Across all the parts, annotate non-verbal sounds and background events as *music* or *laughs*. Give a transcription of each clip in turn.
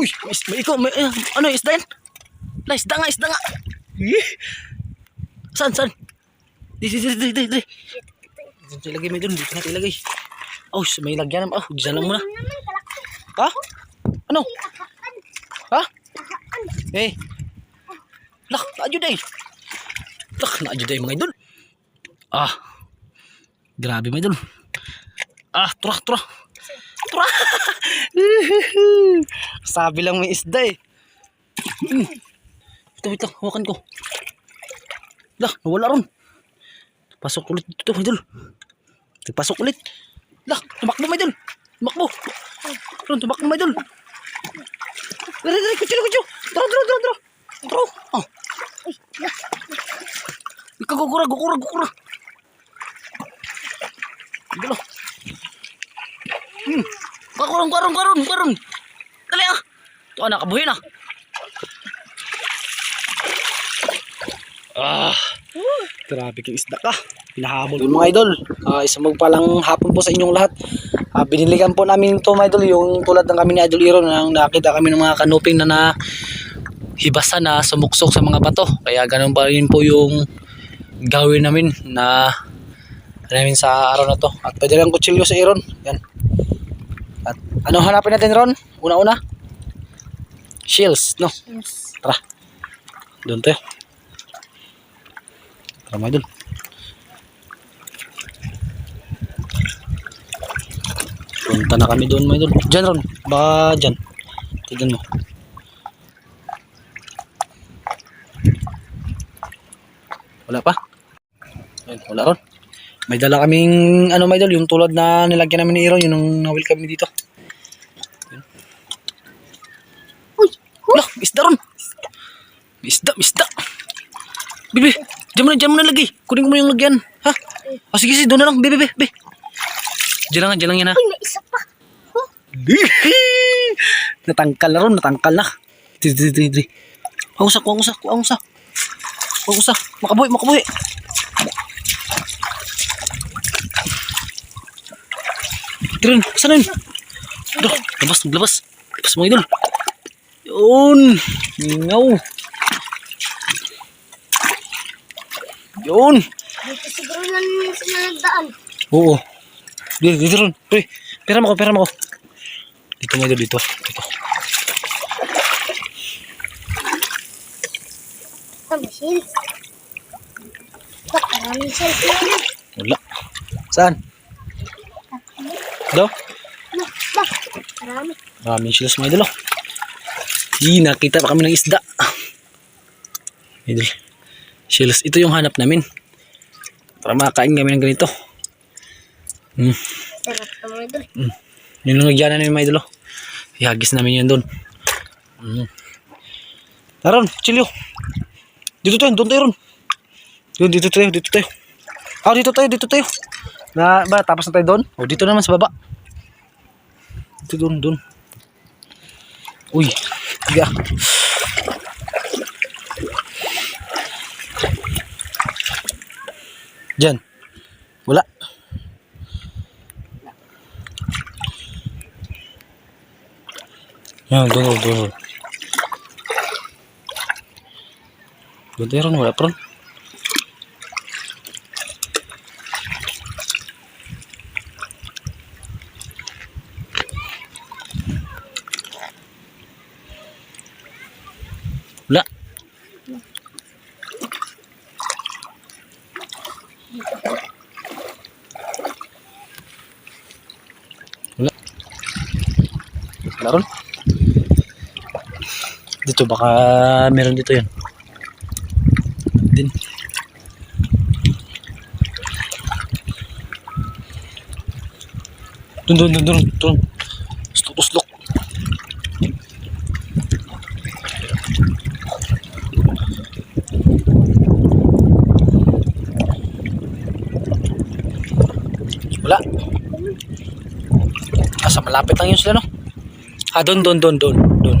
Uy, is- may ikaw, may, eh, ano, isda yan? La, isda nga, isda nga. Eh. Saan, saan? Di, di, di, di, di, di. Dito ilagay mo dun, dito natin ilagay. Oh, may lagyan naman. Oh, dyan lang muna. Ha? Ano? Ha? Eh. Lak, naadyo day. Lak, naadyo day mga idol. Ah. Grabe mga idol. Ah, tura, tura. Tura. *laughs* Sabi lang may isda eh. Hmm. Ito, ito, hawakan ko. Lah, nawala ron. Pasok ulit dito, idol. Pasok ulit. Lah, tumakbo, idol. Tumakbo. Ron, tumakbo, idol. Dali, dali, kutsi, kutsi. Tara, tara, tara, tara. Tara. Oh. Ikaw, gukura, gukura, gukura. Galo. Hmm. Kakurong, karong, karong, karong. Dali ah. Ito anak, kabuhin ah. Ah. Grabe kang isda ka. Pinahabol. Yun mga idol, ah, isang magpalang hapon po sa inyong lahat. Ah, biniligan po namin ito mga idol, yung tulad ng kami ni Idol Iron, nang nakita kami ng mga kanuping na na hibasa na sumuksok sa mga bato. Kaya ganun pa rin po yung gawin namin na namin sa araw na to. At pwede lang kutsilyo sa Iron. Yan. At ano hanapin natin Ron? Una-una? Shields, no? Tara. Doon tayo. Tara mga idol. Punta na kami doon mga idol. Diyan Ron. Ba dyan. Tignan mo. Wala pa? Ayun, wala ron. May dala kaming ano may idol, yung tulad na nilagyan namin ni Iron, yung nung nawil kami dito. Uy! Wala, isda ron. Isda, isda. Bibi, dyan mo na, dyan mo na lagi. Kunin ko mo yung lagyan. Ha? O sige, sige, doon na lang. Bibi, bibi, bibi. Diyan lang, diyan lang yan ha. Uy, may isa pa. natangkal na ron, natangkal na. Dito, dito, dito. dito. Kuha usa, kuha usa, kuha usa. Kuha usa. Makabuhi, makabuhi. Tren, saan yun? Dah, labas, labas. Labas mga idol. Yun. Ngaw. Yun. Dito siguro lang sila nagdaan. Oo. Dito, dito ron. Pre, pera mo ko, pera mo ko. Dito mo dito, dito. Ba't maraming cellphone? Wala. Saan? Do? Ba? Marami. Maraming shields mga idol. oh. Di, nakita pa kami ng isda. Idol. Shields. Ito yung hanap namin. Para makakain kami ng ganito. Mga idol. Yun yung nagyana namin mga idol. oh. Ihagis namin yan doon. Hmm. Taron, chilyo. Dito tayo, doon tayo ron. Doon, dito tayo, dito tayo. Ah, dito tayo, dito tayo. Na, ba, tapos na tayo doon? O, dito naman sa baba. Dito doon, doon. Uy, tiga. Diyan. Wala. Yan, doon. Doon tayo ron, wala pa baka meron dito yan. Din. Dun, dun, dun, dun, dun. Uslok. Wala. Asa malapit lang yun sila no? Ah, doon, doon, doon, doon, doon.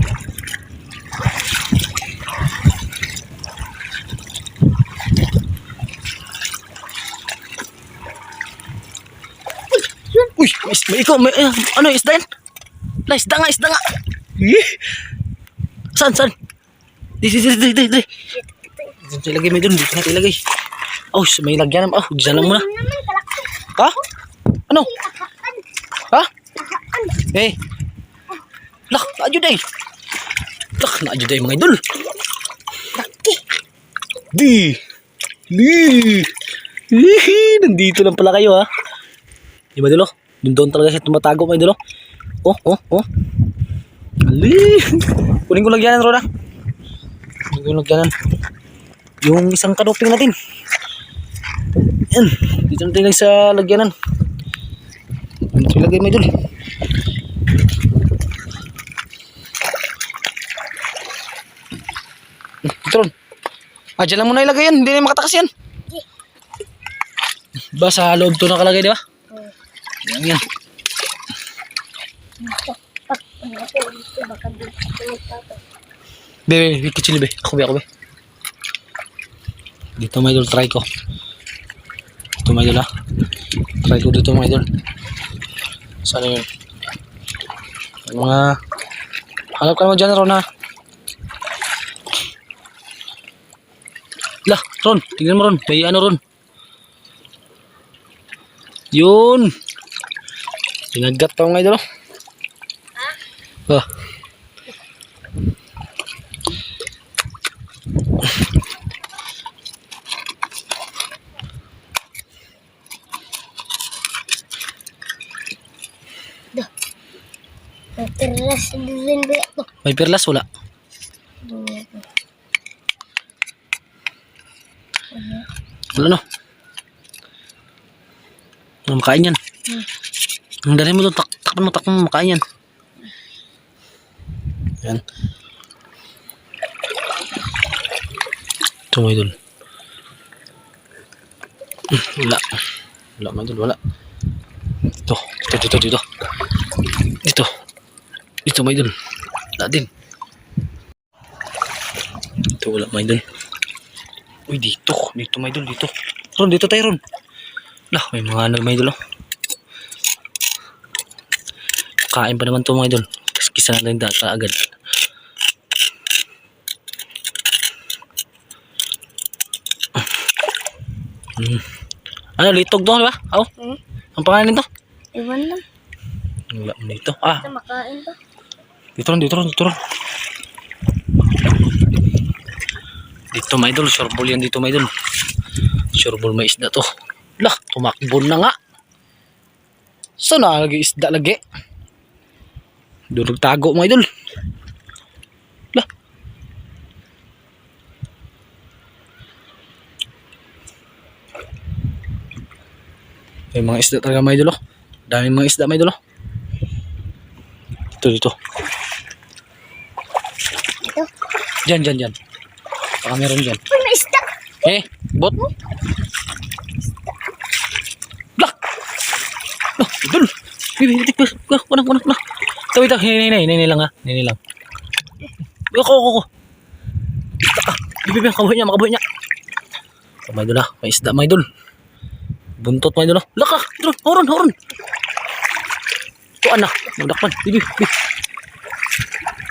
Uy, is, may ikaw, may, eh, ano, isda yan? La, isda nga, isda nga. Eh. Saan, saan? Di, di, di, di, di, di. Dito ilagay mo dun, dito natin ilagay. Oh, may lagyan naman. Oh, dyan lang muna. Ha? Ano? Ha? Eh. Lak, naadyo day. Lak, naadyo day mga idol. Laki. Di. Di. Hihi, nandito lang pala kayo ha. Di ba dilo? Doon talaga siya tumatago mga idol. Oh, oh, oh. Ali. *laughs* Kunin ko lagyanan, Rona. Kunin ko lagyanan. Yung isang kanoping natin. Yan. Dito natin lang sa lagyanan. Dito ilagay mga idol. Dito ron. Ah, dyan lang muna ilagay yan. Hindi na makatakas yan. Ba, sa loob to nakalagay, di ba? Yan yan. Ano baka dito magtato. Be. Ako be, ako be. Dito mga idol, try ko. Dito mga idol ha. Try ko dito mga idol. Sana yun? Mga... Hanap ka naman dyan, Ron ha. Lah, Ron. Tingnan mo Ron. May ano Ron. Yun. Pinagat pa mga idol. oh. Ah. Nagtiras din ba ito? May perlas wala. Wala no. Ano makain yan? Ang dali mo doon, tak takpan mo, takpan mo, makain yan. Yan. Ito mga idol. *clears throat* Wala. Wala mga idol, wala. Dito, dito, dito, dito. Dito. Dito mga idol. Wala din. Dito wala mga idol. Uy, dito. Dito mga idol, dito. Ron, dito tayo, Ron. Lah, may mga ano mga idol, oh. Kain pa naman to mga idol. Kasi kisa na lang data agad. Hmm. Ano, litog to, di ba? Oh, Hmm? ang pangalan nito? Iwan lang. Wala mo dito. Ah, Ito makain to. dito ron, dito ron, dito ron. Dito mga idol, sureball yan dito mga idol. Sureball may isda to. Lah, tumakbo na nga. Saan na lagi isda lagi? Doon tago mga idol. Lah. May mga isda talaga mga idol oh. Daming mga isda mga idol oh. Dito, dito. Ito. Diyan, diyan, diyan. Baka meron diyan. May isda. Eh, bot. Lah. Lah, idol. Bibi, bitik pa. Lah, kunak, kunak, kunak. Tawi, tawi. Hinay, hinay, hinay lang ha. Hinay lang. Ako, ako, ako. Isda ka. Bibi, kabuhay niya, makabuhay niya. Oh, may idol ha. May isda, may idol. Buntot, may idol ha. Laka, idol. Horon, horon. Tuan na. Magdakpan. Bibi, bibi.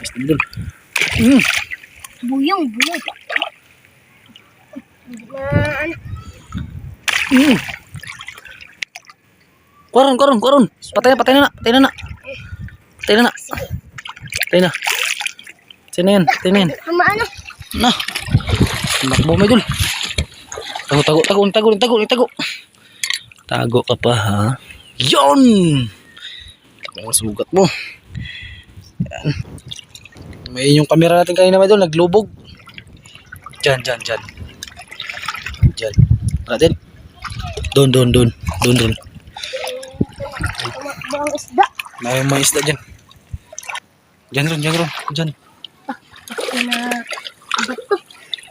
Isda, idol. Hmm. Buyong, buyong. Na, ano. Hmm. Koron, koron, koron. Patay na, patay na na. Patay na na. Patay na na. Patay na. Patay na yan. Patay na yan. Hama, ano. Na. Nakbo mo idol. Tago, tago, tago, tago, tago, tago. Tago ka pa ha. Yon! Ang sugat mo. Yan. May yung camera natin kanina mga idol, naglubog. Diyan, diyan, diyan. Diyan. Natin. Doon, doon, doon. Doon, doon. May mga isda dyan. Dyan ron, dyan ron. Bato.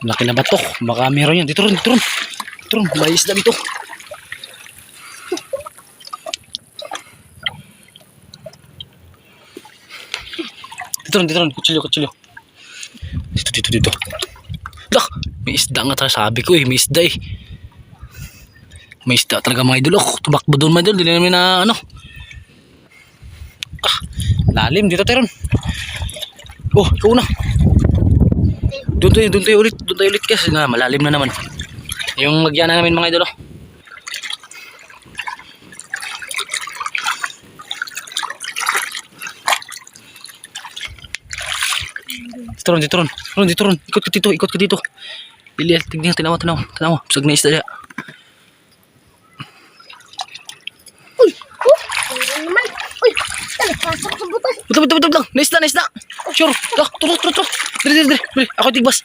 Laki na batok. Baka meron yan. Dito ron, dito ron. Dito ron. May isda dito. Dito ron, dito ron. Kutsilyo, kutsilyo. Dito, dito, dito. Dak, may isda nga talaga. Sabi ko eh, may isda eh. May isda talaga mga idol. Oh, tumakbo doon mga idol. Dili namin na ano. Ah, lalim. Dito tayo. Oh, ikaw na. Doon tayo, doon tayo ulit, doon tayo ulit kasi nga malalim na naman. Yung magyan namin mga idol. oh. Dito ron, dito ron. Ron, dito ron. Ikot ka dito, ikot ka dito. Iliel, tignan, tinawa, tinawa, tinawa. Pusag na isda. Uy! Oh! Ano naman? Uy! Talipasok sa butas. Betul, betul, betul, betul. Nice na, nice na. Sure. Dah, turo, turo, turo. Dali, dali. dali. Ako tigbas.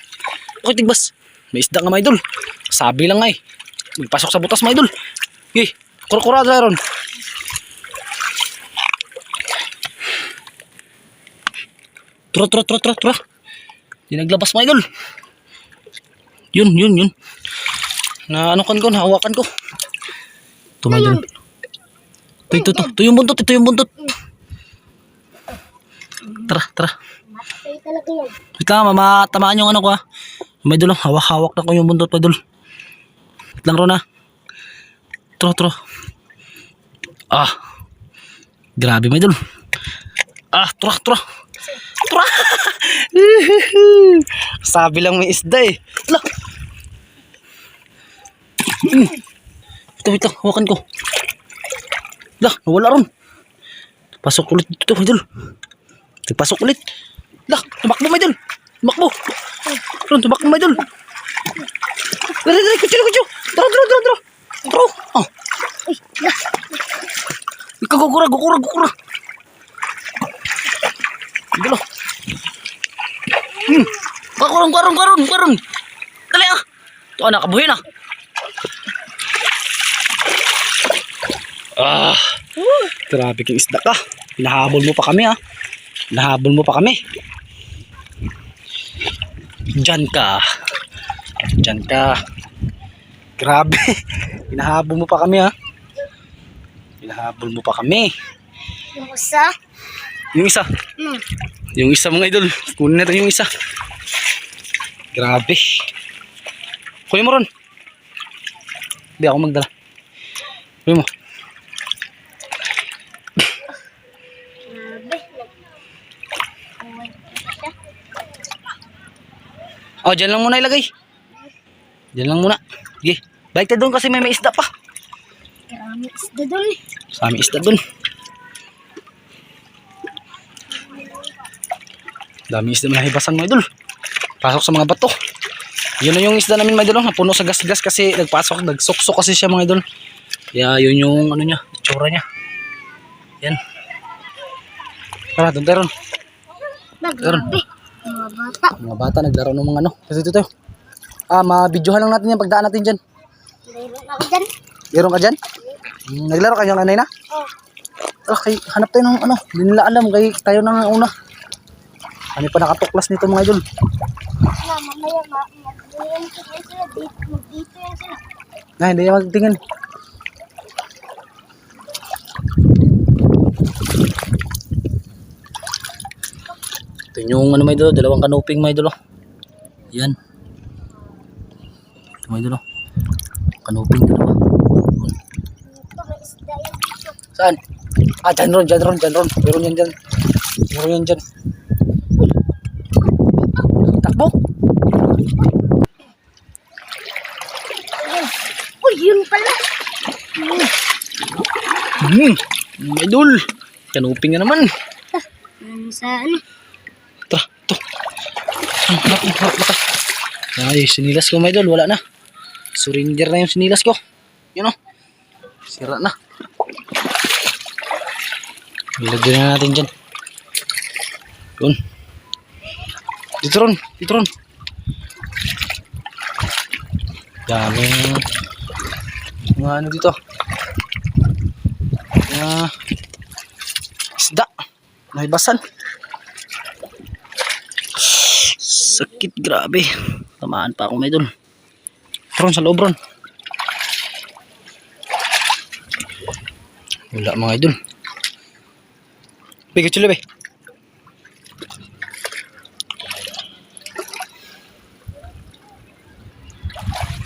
Ako tigbas. May isda nga, mga idol. Sabi lang eh. Magpasok sa butas, mga idol. Okay. Kura-kura na ron. Turo, turo, turo, turo, turo. Di naglabas, mga idol. Yun, yun, yun. Na ano kan ko, nahawakan ko. Ito, mga idol. Ito, ito, ito. Ito yung buntot, ito yung buntot. Tara, tara. Wait lang, mama, tamaan yung ano ko ha. May dulo, hawak-hawak na ko yung bundot, may dulo. Wait lang, Ron ha. Tro, tro. Ah. Grabe, may dulo. Ah, tro, tro. Tro. *laughs* Sabi lang may isda eh. Ala. Hmm. Ito, wait lang, hawakan ko. Ala, nawala ron. Pasok ulit dito, may dulo. Pasok ulit. Lah, tumakbo may dul. Tumakbo. Ron, tumakbo may dul. Dali, dali, kutyo, kutyo. Tara, tara, tara, tara. Tara. Oh. Ikaw, gukura, gukura, gukura. Dalo. Hmm. Kakurong, karong, karong, karong. Dali ah. Ito, anak, kabuhin ah. Ah, grabe kang isda ka. Hinahabol mo pa kami ah. Hinahabol mo pa kami. Diyan ka. Diyan ka. Grabe. *laughs* Hinahabol mo pa kami ha. Hinahabol mo pa kami. Yung isa? Yung isa. Hmm. Yung isa mga idol. Kunin natin yung isa. Grabe. Kunin mo ron. Hindi ako magdala. Kunin mo. Grabe. Uy, siya. Oh, dyan lang muna ilagay. Dyan lang muna. Sige. Balik tayo doon kasi may may isda pa. Marami isda doon aming isda doon. Dami isda na hibasan mga idol. Pasok sa mga bato. Yun na yung isda namin mga idol. oh. Napuno sa gas-gas kasi nagpasok, nagsuksok kasi siya mga idol. Kaya yun yung ano niya, itsura niya. Yan. Tara, doon tayo ron. Grabe. Mga bata. Mga bata naglaro ng mga ano. Kasi dito tayo. Ah, ma-videohan lang natin yan pagdaan natin dyan. Mayroon ako dyan. Meron ka dyan? Hmm, naglaro ka yung nanay na? Oh. Ah, kay, hanap tayo ng ano. Hindi nila alam. Kay, tayo na nga una. Kami pa nakatuklas nito mga idol. Na, mamaya ma mag-iyan sila. Dito, mag-dito yan sila. Na, hindi niya magtingin. Ito yung ano may idol. Dalawang kanuping may idol. oh. Yan. Ito may idol. oh. Kanuping dalawa. Saan? Ah, dyan ron, dyan ron, dyan ron. Meron yan dyan. Meron yan dyan. Takbo. Uy, yun pala. Hmm. May idol. Kanuping na naman. Ano sa ano? Ito, ito. Ang harap mata. Ay, sinilas ko, my idol. Wala na. Surrender na yung sinilas ko. Yun o. Sira na. Ilagyan na natin dyan. Yun. Dito ron. Dito ron. Daming mga ano dito. Mga isda. Nahibasan. Sakit, grabe. Tamaan pa ako may dun. Ron, sa loob ron. Wala mga idol. Bigay chula be.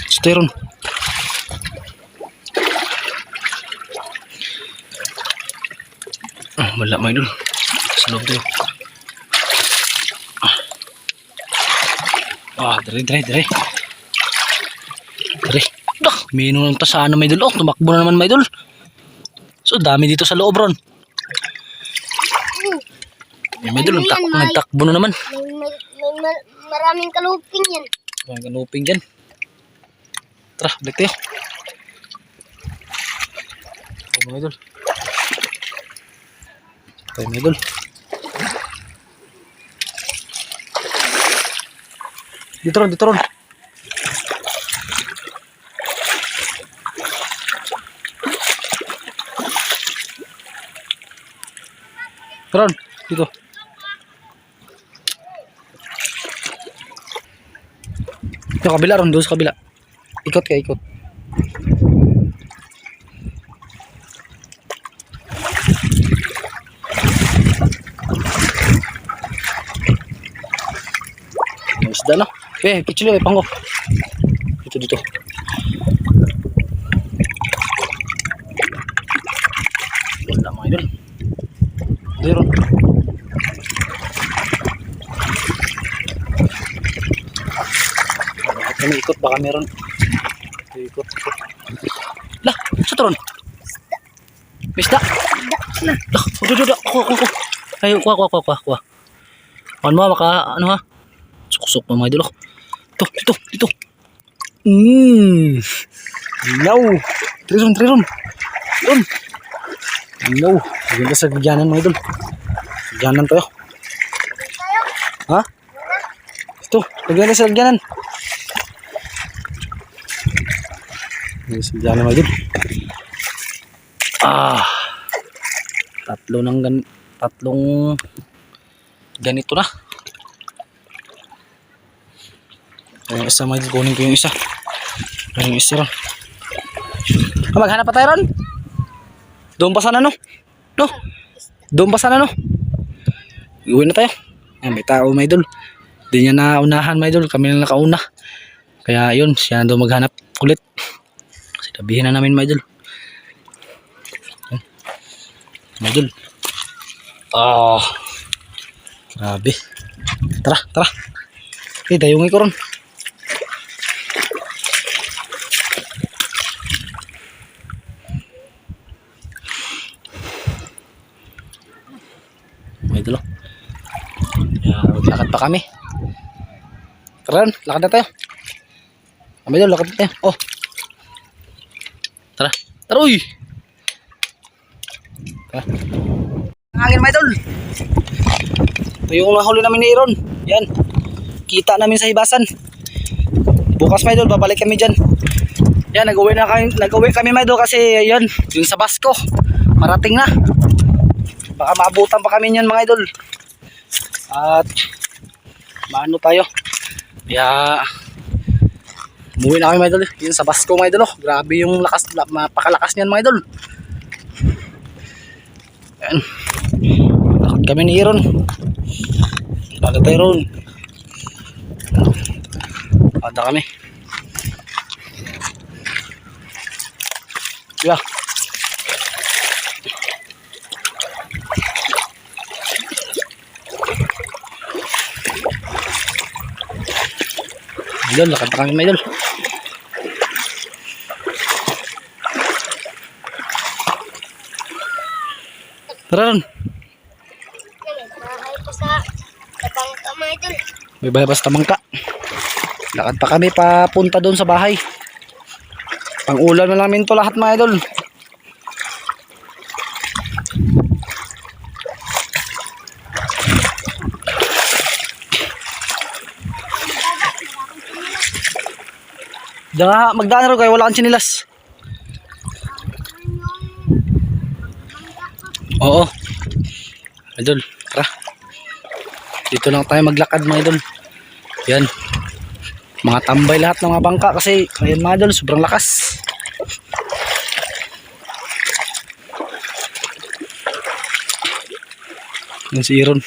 Stay ron. Ah, wala mga idol. Sa loob tayo. Ah, dire, dire, dire. Dire. Dah, mino lang ta sa ano, may idol. Oh, tumakbo na naman, may idol. So, dami dito sa loob, Ron. May idol, nagtak Ano yan, May? nagtakbo na naman. May, may, may mar- maraming kaluping yan. Mga kanuping dyan. Tara, balik tayo. Ito, mga idol. Ito, mga idol. Dito ron, dito ron. Ron, dito. Yung kabila ron, doon sa kabila. Ikot ka, ikot. Yung isda na. Eh, kichilo eh, pango. Dito, dito. Wala mga idol. Zero. Kami ikot? Baka meron. Ikot, ikot. Lah, sa turon. Misda. Lah, udah, udah. Kuha, kuha, kuha. Ayo, kuha, kuha, kuha, kuha. Ano mo, maka, ano ha? Suksok pa mga idol. oh. Ito, dito, dito. Mmm. No. Triron, triron. Yun. No. Maganda sa gagyanan mga idol. Gagyanan tayo. Ha? Ito, lagyan na sa lagyanan. Lagyan sa lagyanan mga idol. Ah. Tatlo ng gan tatlong ganito na. Yung isa idol, kunin ko yung isa. Yung isa ron. Ah, maghanap pa tayo ron? Doon pa sana no? No? Doon pa sana no? Iuwi na tayo. Ayan, may tao mga idol. Di niya naunahan mga idol. Kami lang nakauna. Kaya yun, siya na daw maghanap ulit. Sinabihin na namin mga idol. Mga idol. Ah. grabe. Tara, tara. Eh, dayungin ko ron. Idol. Yeah, maglakad pa kami. Tara, ron, lakad na tayo. Kami daw, lakad na tayo. Oh. Tara. Tara, uy! Tara. Ang hangin, mga idol. Ito yung nahuli namin ni Aaron. Yan. Kita namin sa hibasan. Bukas, mga idol, babalik kami dyan. Yan, nag-uwi na kami, nag-uwi kami, mga idol, kasi yan, yung sa Basco. Parating na. Baka maabutan pa kami niyan, mga idol. At maano tayo? Kaya umuwi na kami mga idol. Yun sa Basco mga idol. Oh. Grabe yung lakas, la- mapakalakas niyan mga idol. Yan. Lakad kami ni Iron. Lakad tayo ron. Lakad na kami. Yeah. Idol, lakad na kami mga idol. Tara ron. Yan, bahay ko sa tapang ka mga idol. May bahay basta mangka. Lakad pa kami papunta doon sa bahay. Pang ulam na namin to lahat mga idol. Diyan magdaan rin kayo, wala kang chinilas. Oo. Idol, tara. Dito lang tayo maglakad mga idol. Yan. Mga tambay lahat ng mga bangka kasi ayan mga idol, sobrang lakas. Yan si Iron.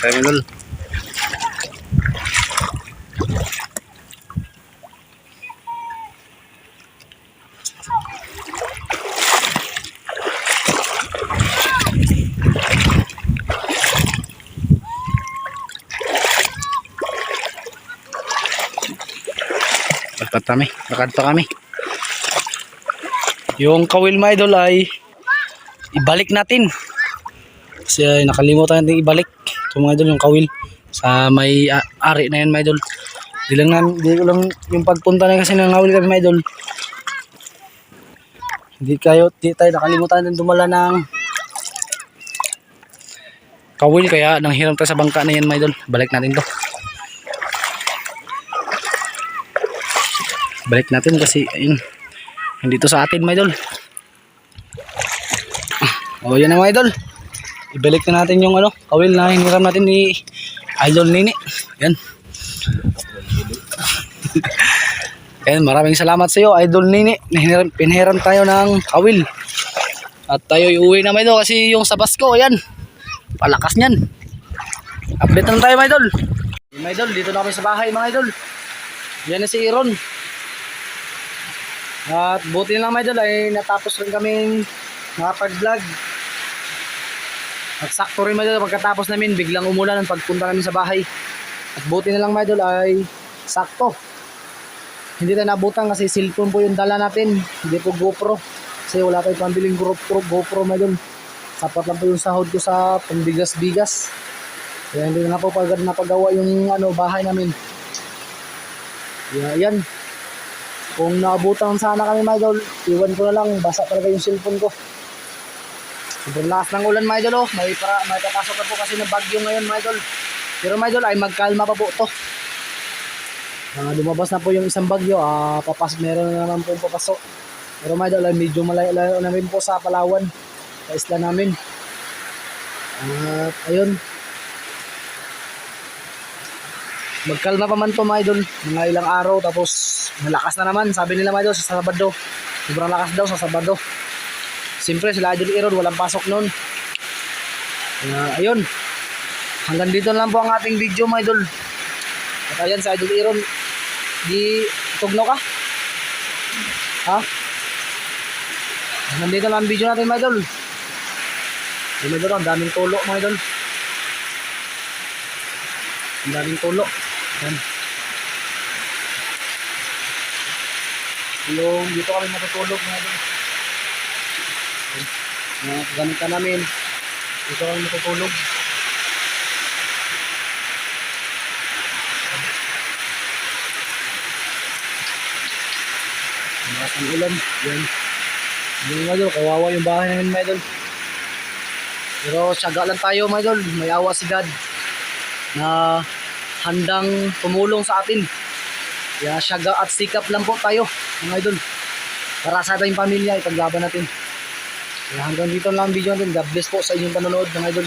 Terminal. Lakad kami. Lakad kami. Yung kawil mga idol ay ibalik natin. Kasi ay, nakalimutan natin ibalik. Ito mga idol yung kawil sa may ah, ari na yan mga idol. Di lang nan, di ko lang yung pagpunta na kasi ng kawil kami mga idol. Hindi kayo, di tayo nakalimutan natin dumala ng kawil kaya nang hiram tayo sa bangka na yan mga idol. Balik natin to. Balik natin kasi ayun. Hindi to sa atin mga idol. O yan na mga idol. Ibalik na natin yung ano, kawil na hiniram natin ni Idol Nini. Yan. *laughs* Ayan, maraming salamat sa iyo, Idol Nini. Hiniram, pinahiram tayo ng kawil. At tayo iuwi na mga idol kasi yung sa Pasko, ayan. Palakas niyan. Update na tayo mga idol. Mga idol, dito na kami sa bahay mga idol. Yan na si Iron. At buti na lang mga idol ay natapos rin kaming nakapag-vlog. At sakto rin mga pagkatapos namin biglang umulan ang pagpunta namin sa bahay. At buti na lang mga idol ay sakto. Hindi tayo nabutan kasi cellphone po yung dala natin. Hindi po GoPro. Kasi wala tayong pambiling GoPro, GoPro mga idol. Sapat lang po yung sahod ko sa pambigas-bigas. Kaya hindi na po pag napagawa yung ano, bahay namin. Kaya yan. Kung naabutan sana kami mga idol, iwan ko na lang, basa talaga yung cellphone ko. Sobrang lakas ng ulan mga idol, oh. may, para, may papasok na po kasi ng bagyo ngayon mga idol. Pero mga idol, ay magkalma pa po to. Ah, lumabas na po yung isang bagyo, ah, papas, meron na naman po papasok. Pero mga idol, ay medyo malayo-layo namin po sa Palawan, sa isla namin. At ayun, magkalma pa man to mga idol mga ilang araw tapos malakas na naman sabi nila mga idol sa Sabado sobrang lakas daw sa Sabado siyempre sila idol Iron walang pasok noon Kaya, ayun. Hanggang dito lang po ang ating video mga idol. At ayan sa idol Iron di tugno ka. Ha? Hanggang dito lang ang video natin mga idol. Yung mga idol ang daming tulo mga idol. Ang daming tulo. Yan. Yung dito kami matutulog mga idol. Mga gamitan namin. Dito kami matutulog. Ang lakas ng ulan. Yan. Yung mga idol, kawawa yung bahay namin mga idol. Pero syaga lang tayo mga idol. May awa si God na handang tumulong sa atin. Kaya syaga at sikap lang po tayo, mga idol. Para sa ating pamilya, ipaglaban natin. Hanggang dito lang ang video natin. God bless po sa inyong panonood, mga idol.